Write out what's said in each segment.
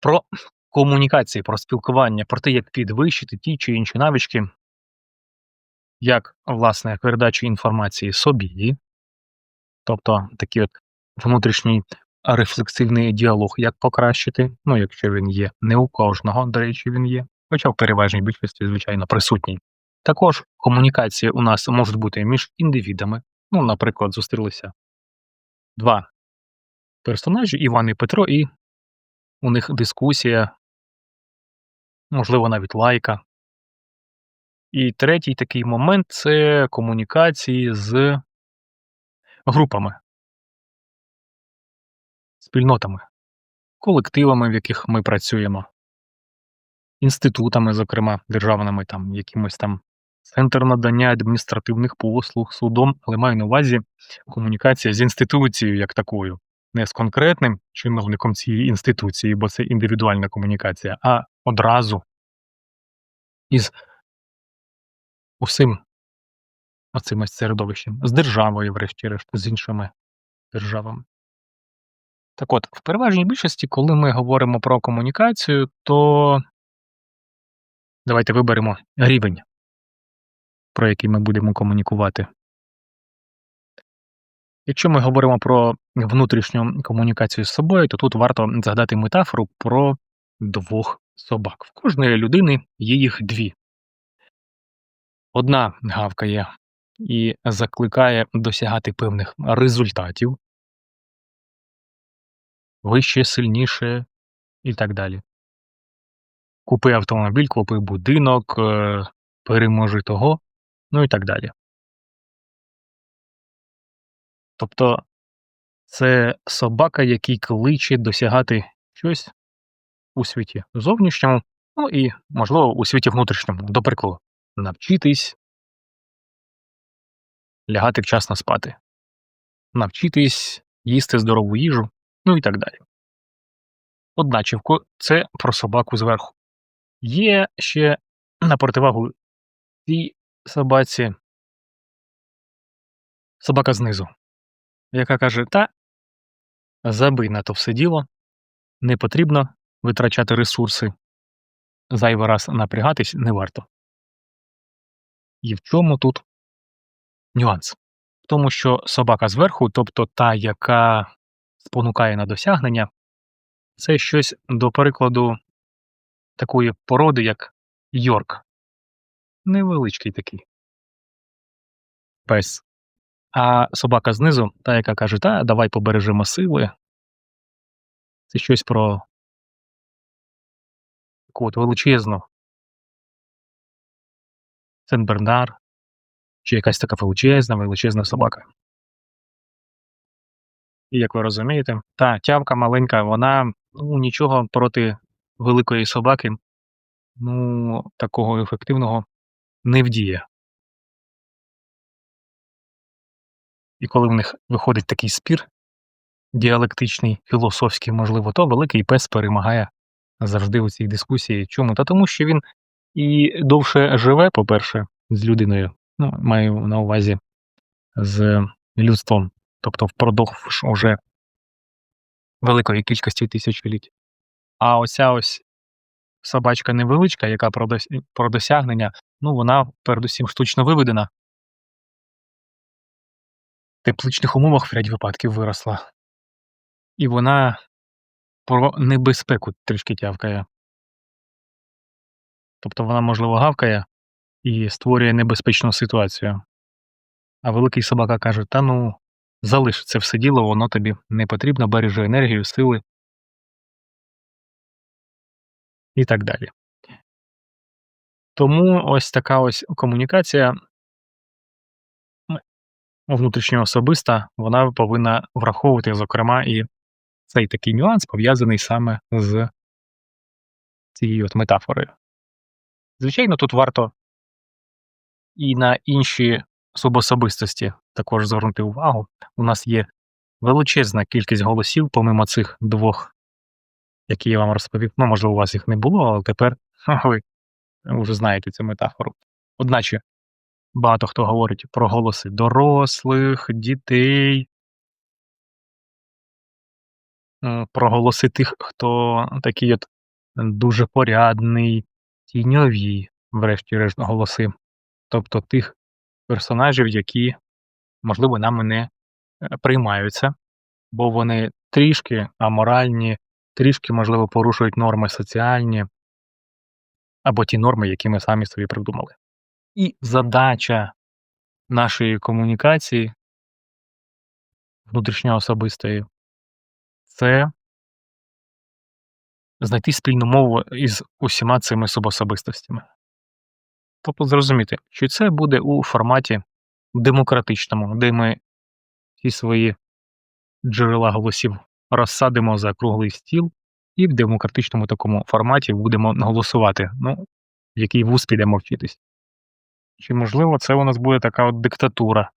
Про комунікації, про спілкування, про те, як підвищити ті чи інші навички. Як, власне, передачу інформації собі, тобто такий от внутрішній рефлексивний діалог, як покращити, ну, якщо він є, не у кожного, до речі, він є, хоча в переважній більшості, звичайно, присутній. Також комунікації у нас можуть бути між індивідами. Ну, наприклад, зустрілися два персонажі Іван і Петро, і у них дискусія, можливо, навіть лайка. І третій такий момент це комунікації з групами, спільнотами, колективами, в яких ми працюємо, інститутами, зокрема, державними, там, якимось там центр надання адміністративних послуг, судом, але маю на увазі комунікація з інституцією як такою, не з конкретним чиновником цієї інституції, бо це індивідуальна комунікація, а одразу із усім оцим середовищем, з державою, врешті-решт, з іншими державами. Так от, в переважній більшості, коли ми говоримо про комунікацію, то давайте виберемо рівень, про який ми будемо комунікувати. Якщо ми говоримо про внутрішню комунікацію з собою, то тут варто згадати метафору про двох собак. В кожної людини є їх дві. Одна гавкає і закликає досягати певних результатів вище, сильніше і так далі. Купи автомобіль, купи будинок, е, переможи того, ну і так далі. Тобто це собака, який кличе досягати щось у світі зовнішньому, ну і, можливо, у світі внутрішньому. До прикладу, навчитись лягати вчасно спати, навчитись їсти здорову їжу, ну і так далі. Одначівку це про собаку зверху. Є ще на противагу цій собаці собака знизу, яка каже: Та забий на то все діло, не потрібно витрачати ресурси, зайвий раз напрягатись не варто. І в чому тут нюанс? В тому, що собака зверху, тобто та, яка спонукає на досягнення, це щось до прикладу такої породи, як Йорк. Невеличкий такий пес. А собака знизу, та, яка каже, та, давай побережемо сили. Це щось про таку от величезну Сен-Бернар, чи якась така величезна, величезна собака. І як ви розумієте, та тявка маленька, вона ну, нічого проти великої собаки, ну, такого ефективного не вдіє. І коли в них виходить такий спір діалектичний, філософський, можливо, то великий пес перемагає завжди у цій дискусії. Чому? Та тому, що він і довше живе, по-перше, з людиною, ну, маю на увазі з людством, тобто впродовж уже великої кількості тисячоліть. А оця ось собачка невеличка, яка про, досягнення, ну вона передусім штучно виведена. Тепличних умовах в ряд випадків виросла. І вона про небезпеку трішки тявкає. Тобто вона, можливо, гавкає і створює небезпечну ситуацію. А великий собака каже: Та ну, залиш це все діло, воно тобі не потрібно, бережи енергію, сили і так далі. Тому ось така ось комунікація внутрішньоособиста, вона повинна враховувати, зокрема, і цей такий нюанс пов'язаний саме з цією от метафорою. Звичайно, тут варто і на інші субособистості також звернути увагу. У нас є величезна кількість голосів, помимо цих двох, які я вам розповів. Ну, може, у вас їх не було, але тепер ви вже знаєте цю метафору. Одначе багато хто говорить про голоси дорослих, дітей, про голоси тих, хто такий от дуже порядний, тіньові, врешті-решт, голоси. Тобто тих персонажів, які, можливо, нами не, е, приймаються, бо вони трішки аморальні, трішки, можливо, порушують норми соціальні або ті норми, які ми самі собі придумали. І задача нашої комунікації внутрішньоособистої це знайти спільну мову із усіма цими субособистостями. Тобто зрозуміти, що це буде у форматі демократичному, де ми всі свої джерела голосів розсадимо за круглий стіл і в демократичному такому форматі будемо голосувати, ну, в який вуз підемо вчитись. Чи, можливо, це у нас буде така от диктатура,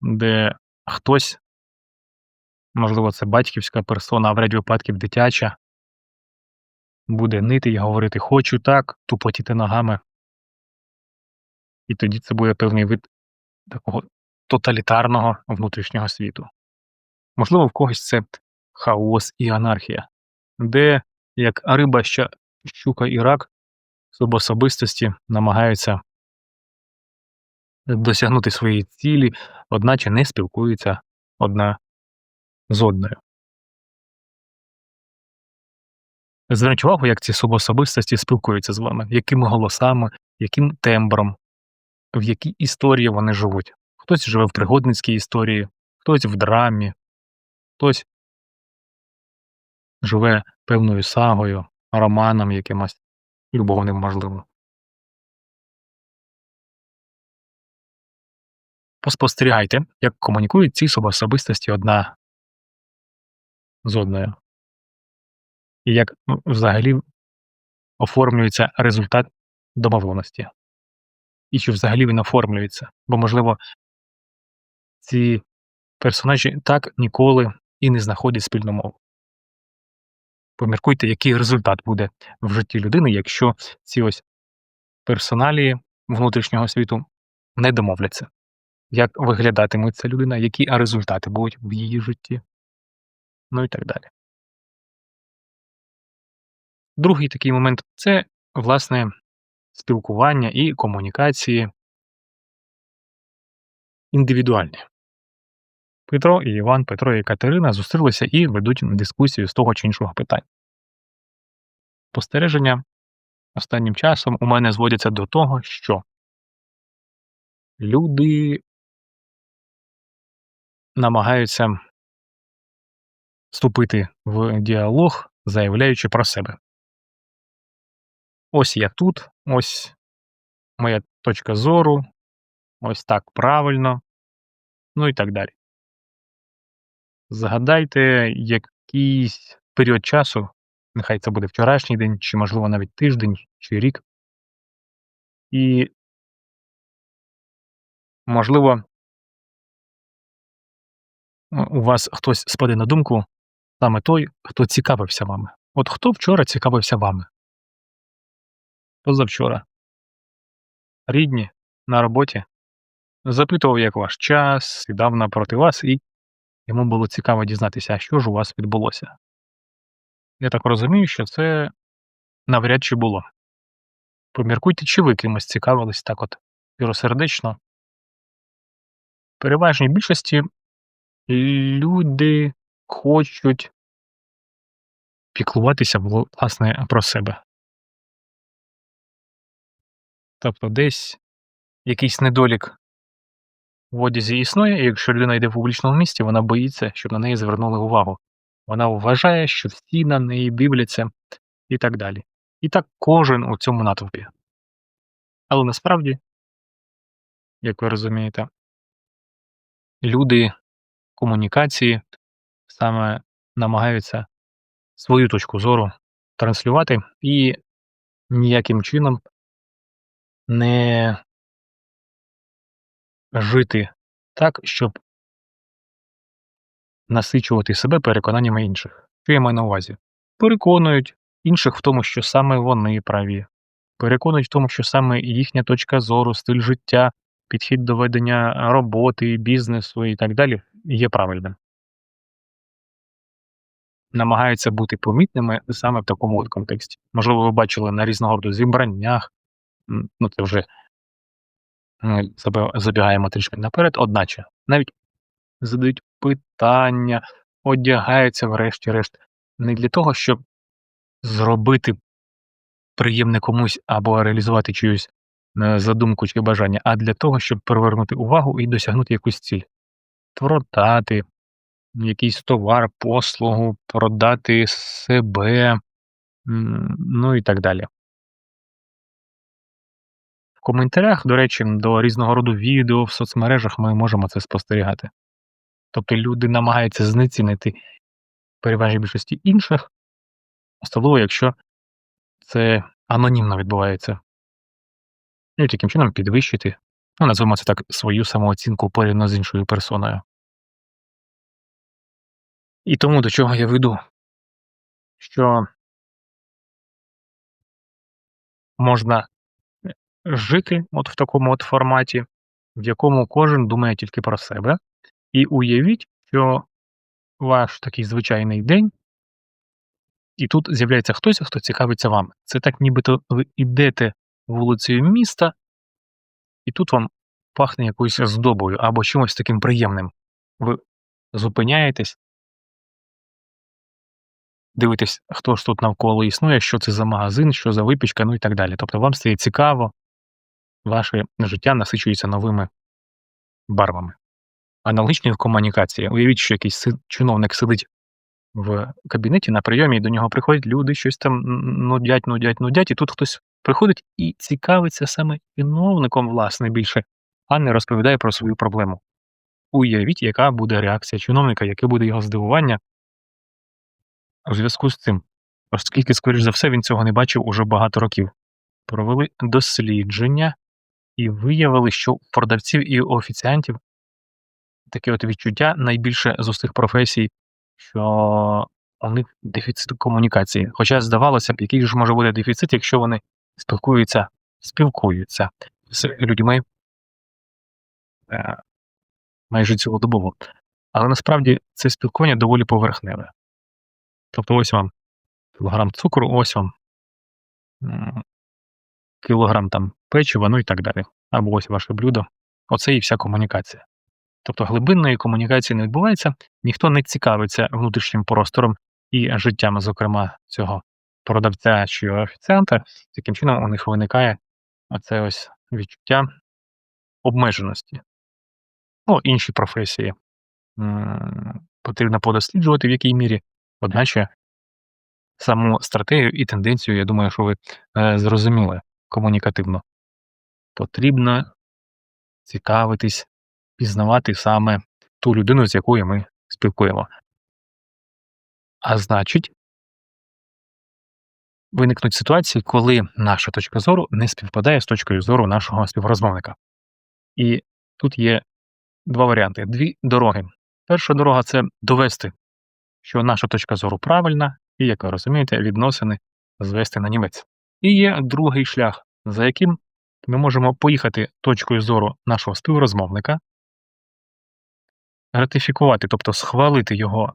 де хтось, можливо, це батьківська персона, а в ряді випадків дитяча, буде нити і говорити хочу так, тупотіти ногами. І тоді це буде певний вид такого тоталітарного внутрішнього світу. Можливо, в когось це хаос і анархія, де як риба, щука і рак субособистості намагаються досягнути своєї цілі, одначе не спілкуються одна з одною. Зверніть увагу, як ці субособистості спілкуються з вами, якими голосами, яким тембром, в якій історії вони живуть. Хтось живе в пригодницькій історії, хтось в драмі, хтось живе певною сагою, романом якимось любовним, можливо. Поспостерігайте, як комунікують ці субособистості одна з одною. І як взагалі оформлюється результат домовленості. І чи взагалі він оформлюється. Бо, можливо, ці персонажі так ніколи і не знаходять спільну мову. Поміркуйте, який результат буде в житті людини, якщо ці ось персоналії внутрішнього світу не домовляться. Як виглядатиме ця людина, які результати будуть в її житті, ну і так далі. Другий такий момент це, власне, спілкування і комунікації індивідуальні. Петро і Іван, Петро і Катерина зустрілися і ведуть дискусію з того чи іншого питання. Спостереження останнім часом у мене зводяться до того, що люди намагаються вступити в діалог, заявляючи про себе. Ось я тут, ось моя точка зору, ось так правильно, ну і так далі. Згадайте якийсь період часу, нехай це буде вчорашній день, чи, можливо, навіть тиждень, чи рік. І, можливо, у вас хтось спаде на думку саме той, хто цікавився вами. От хто вчора цікавився вами? Позавчора. Рідні на роботі. Запитував, як ваш час, сідав напроти вас, і йому було цікаво дізнатися, що ж у вас відбулося. Я так розумію, що це навряд чи було. Поміркуйте, чи ви кимось цікавились так от щиросердечно. В переважній більшості люди хочуть піклуватися власне про себе. Тобто десь якийсь недолік в одязі існує, і якщо людина йде в публічному місці, вона боїться, щоб на неї звернули увагу. Вона вважає, що всі на неї дивляться і так далі. І так кожен у цьому натовпі. Але насправді, як ви розумієте, люди комунікації саме намагаються свою точку зору транслювати і ніяким чином не жити так, щоб насичувати себе переконаннями інших. Що я маю на увазі? Переконують інших в тому, що саме вони праві, переконують в тому, що саме їхня точка зору, стиль життя, підхід до ведення роботи, бізнесу і так далі є правильним. намагаються бути помітними саме в такому от контексті. Можливо, ви бачили на різного роду зібраннях, ну це вже забігаємо трішки наперед, одначе навіть задають питання, одягаються, врешті-решт, не для того, щоб зробити приємне комусь або реалізувати чиюсь е, задумку чи бажання, а для того, щоб привернути увагу і досягнути якусь ціль. Продати якийсь товар, послугу, продати себе, ну і так далі. В коментарях, до речі, до різного роду відео в соцмережах ми можемо це спостерігати. Тобто люди намагаються знецінити переважній більшості інших, особливо якщо це анонімно відбувається. І таким чином підвищити, ну, назвемо це так, свою самооцінку порівняно з іншою персоною. І тому до чого я веду? Що можна жити от в такому от форматі, в якому кожен думає тільки про себе. І уявіть, що ваш такий звичайний день, і тут з'являється хтось, хто цікавиться вами. Це так, нібито ви йдете вулицею міста, і тут вам пахне якоюсь здобою або чимось таким приємним. Ви зупиняєтесь, дивитесь, хто ж тут навколо існує, що це за магазин, що за випічка, ну і так далі. Тобто вам стає цікаво, ваше життя насичується новими барвами. Аналогічно в комунікації. Уявіть, що якийсь чиновник сидить в кабінеті на прийомі, і до нього приходять люди, щось там нудять, нудять, нудять, і тут хтось приходить і цікавиться саме чиновником, власне, більше, а не розповідає про свою проблему. Уявіть, яка буде реакція чиновника, яке буде його здивування у зв'язку з цим, оскільки, скоріш за все, він цього не бачив уже багато років. Провели дослідження і виявили, що у продавців і офіціантів таке от відчуття найбільше з усіх професій, що у них дефіцит комунікації. Хоча здавалося б, який ж може бути дефіцит, якщо вони спілкуються, спілкуються з людьми е, майже цілодобово. Але насправді це спілкування доволі поверхневе. Тобто, ось вам кілограм цукру, ось вам кілограм там печива, ну і так далі. Або ось ваше блюдо. Оце і вся комунікація. Тобто глибинної комунікації не відбувається, ніхто не цікавиться внутрішнім простором і життям, зокрема, цього продавця чи офіціанта. Таким чином у них виникає оце ось відчуття обмеженості. Ну, інші професії потрібно подосліджувати, в якій мірі, одначе саму стратегію і тенденцію, я думаю, що ви е, зрозуміли комунікативно. Потрібно цікавитись, пізнавати саме ту людину, з якою ми спілкуємо. А значить, виникнуть ситуації, коли наша точка зору не співпадає з точкою зору нашого співрозмовника. І тут є два варіанти: дві дороги. Перша дорога це довести, що наша точка зору правильна, і, як ви розумієте, відносини звести на німець. І є другий шлях, за яким ми можемо поїхати точкою зору нашого співрозмовника, ратифікувати, тобто схвалити його,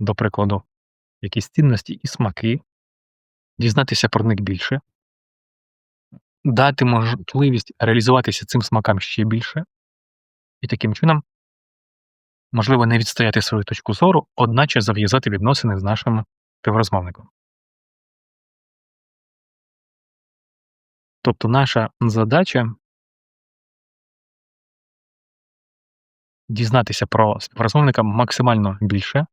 до прикладу, якісь цінності і смаки, дізнатися про них більше, дати можливість реалізуватися цим смакам ще більше, і таким чином, можливо, не відстояти свою точку зору, одначе зав'язати відносини з нашим співрозмовником. Тобто наша задача дізнатися про співрозмовника максимально більше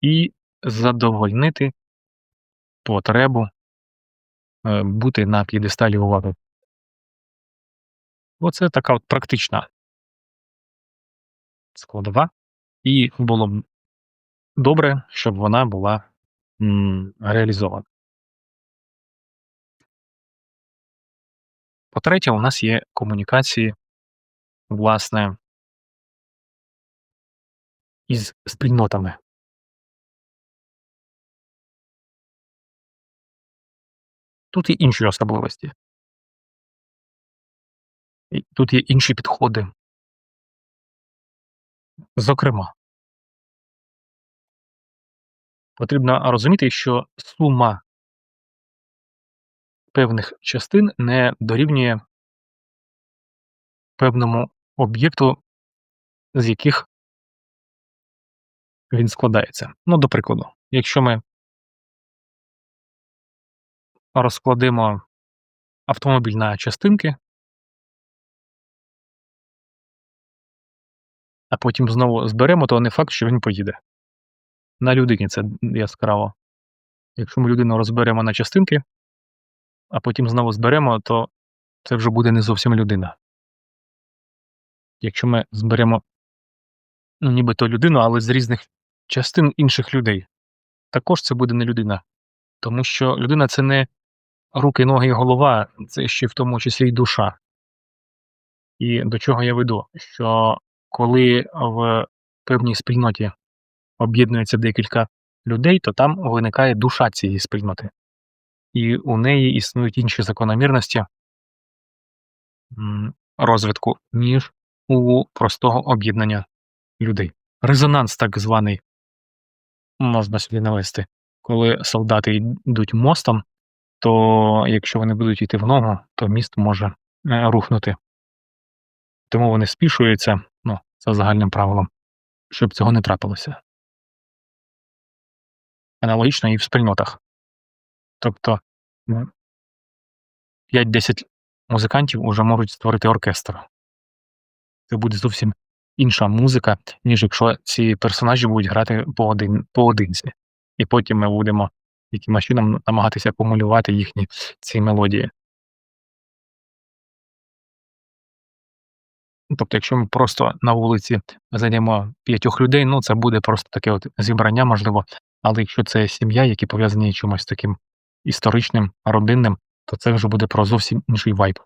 і задовольнити потребу е, бути на п'єдесталі уваги. Оце така от практична складова, і було б добре, щоб вона була реалізована. По-третє, у нас є комунікації, власне, із спільнотами. Тут є інші особливості. Тут є інші підходи. Зокрема, Потрібно розуміти, що сума певних частин не дорівнює певному об'єкту, з яких він складається. Ну, до прикладу, якщо ми розкладемо автомобіль на частинки, а потім знову зберемо, то не факт, що він поїде. На людині це яскраво. Якщо ми людину розберемо на частинки, а потім знову зберемо, то це вже буде не зовсім людина. Якщо ми зберемо ну, нібито людину, але з різних частин інших людей, також це буде не людина. Тому що людина це не руки, ноги і голова, це ще в тому числі й душа. І до чого я веду? Що коли в певній спільноті об'єднується декілька людей, то там виникає душа цієї спільноти, і у неї існують інші закономірності розвитку, ніж у простого об'єднання людей. Резонанс, так званий, можна сюди навести, коли солдати йдуть мостом, то якщо вони будуть йти в ногу, то міст може е, рухнути. Тому вони спішуються, ну, за загальним правилом, щоб цього не трапилося. Аналогічно і в спільнотах. Тобто 5-10 музикантів уже можуть створити оркестр. Це буде зовсім інша музика, ніж якщо ці персонажі будуть грати поодин, поодинці. І потім ми будемо якимось чином намагатися акумулювати їхні ці мелодії. Тобто, якщо ми просто на вулиці знайдемо п'ятьох людей, ну це буде просто таке от зібрання, можливо. Але якщо це сім'я, які пов'язані чимось таким історичним, родинним, то це вже буде про зовсім інший вайб.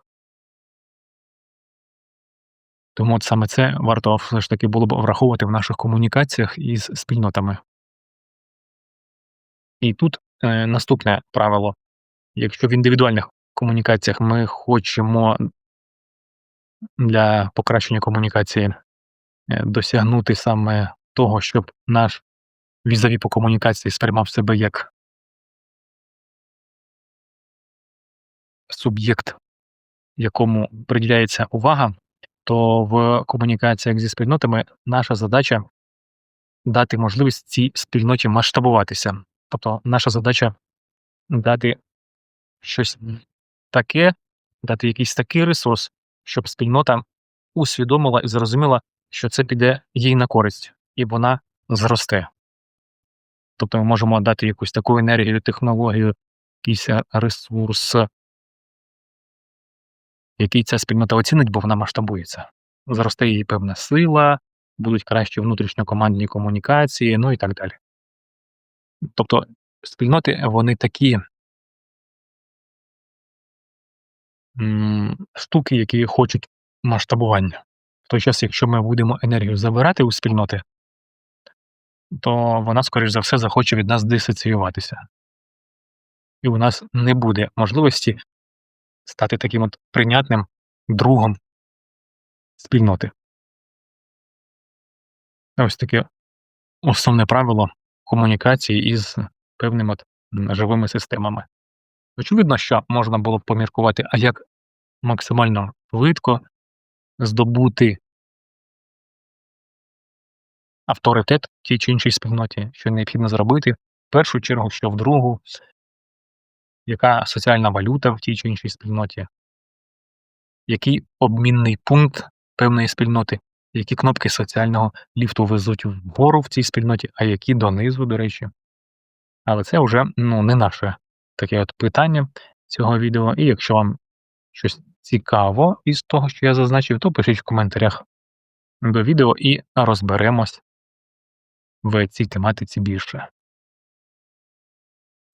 Тому от саме це варто все ж таки було б враховувати в наших комунікаціях із спільнотами. І тут е, наступне правило: якщо в індивідуальних комунікаціях ми хочемо для покращення комунікації е, досягнути саме того, щоб наш візові по комунікації сприймав себе як суб'єкт, якому приділяється увага, то в комунікаціях зі спільнотами наша задача дати можливість цій спільноті масштабуватися. Тобто наша задача дати щось таке, дати якийсь такий ресурс, щоб спільнота усвідомила і зрозуміла, що це піде їй на користь, і вона зросте. Тобто ми можемо дати якусь таку енергію, технологію, якийсь ресурс, який ця спільнота оцінить, бо вона масштабується. Зросте її певна сила, будуть кращі внутрішньокомандні комунікації, ну і так далі. Тобто спільноти вони такі штуки, які хочуть масштабування. В той час, якщо ми будемо енергію забирати у спільноти, то вона, скоріш за все, захоче від нас дисоціюватися. І у нас не буде можливості стати таким от прийнятним другом спільноти. Ось таке основне правило комунікації із певними от живими системами. Очевидно, що можна було б поміркувати, а як максимально швидко здобути авторитет тій чи іншій спільноті, що необхідно зробити, в першу чергу, що в другу, яка соціальна валюта в тій чи іншій спільноті, який обмінний пункт певної спільноти, які кнопки соціального ліфту везуть вгору в цій спільноті, а які донизу, до речі. Але це вже ну, не наше таке от питання цього відео. І якщо вам щось цікаво із того, що я зазначив, то пишіть в коментарях до відео і розберемось в цій тематиці більше.